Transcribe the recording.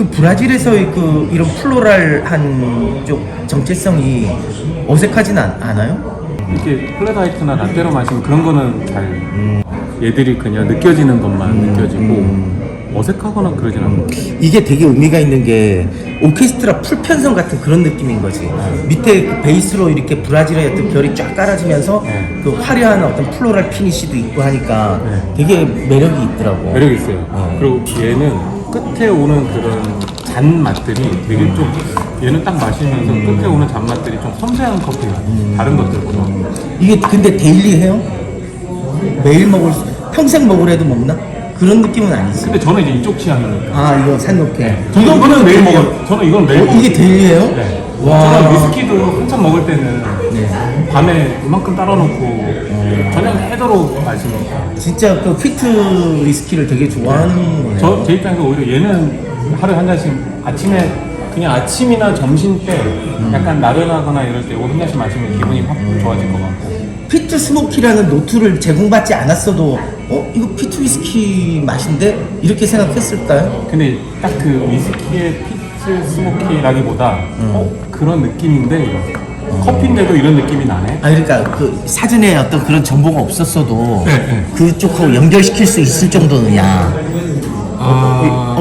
그 브라질에서의 그 이런 플로랄한 쪽 정체성이 어색하진 않, 않아요? 이렇게 플랫화이트나 라떼로 마시면 그런 거는 잘 얘들이 그냥 느껴지는 것만 느껴지고 어색하거나 그러진 않고 이게 되게 의미가 있는 게 오케스트라 풀편성 같은 그런 느낌인 거지. 밑에 그 베이스로 이렇게 브라질의 어떤 별이 쫙 깔아지면서 네. 그 화려한 어떤 플로랄 피니시도 있고 하니까 네. 되게 매력이 있더라고. 매력 있어요. 그리고 얘는 끝에 오는 그런 잔 맛들이 되게 좀 얘는 딱 마시면서 끝에 오는 잔 맛들이 좀 섬세한 커피 같아. 다른 것들보다. 이게 근데 데일리 해요? 매일 먹을 수, 평생 먹으래도 먹나? 그런 느낌은 아니지. 근데 저는 이제 이쪽 취향이니까. 아 이거 산노케. 저는 이거는 매일 먹어요. 저는 이건 매일 어, 먹어요. 이게 데일리해요? 네. 와. 저는 위스키도 한참 먹을 때는 네. 밤에 이만큼 따라놓고 저녁 해도록 마시니까. 진짜 그 휘트 위스키를 되게 좋아하는 거네요. 저 제 입장에서 오히려 얘는 하루에 한 잔씩 아침에 그냥 아침이나 점심 때 약간 나른하거나 이럴 때 이거 한 잔씩 마시면 기분이 확 좋아질 것 같고 피트 스모키라는 노트를 제공받지 않았어도 어 이거 피트 위스키 맛인데 이렇게 생각했을까요? 근데 딱 그 위스키의 피트 스모키라기보다 어? 그런 느낌인데 커피인데도 이런 느낌이 나네 아 그러니까 그 사전에 어떤 그런 정보가 없었어도 네, 네. 그쪽하고 연결시킬 수 있을 정도느냐. 아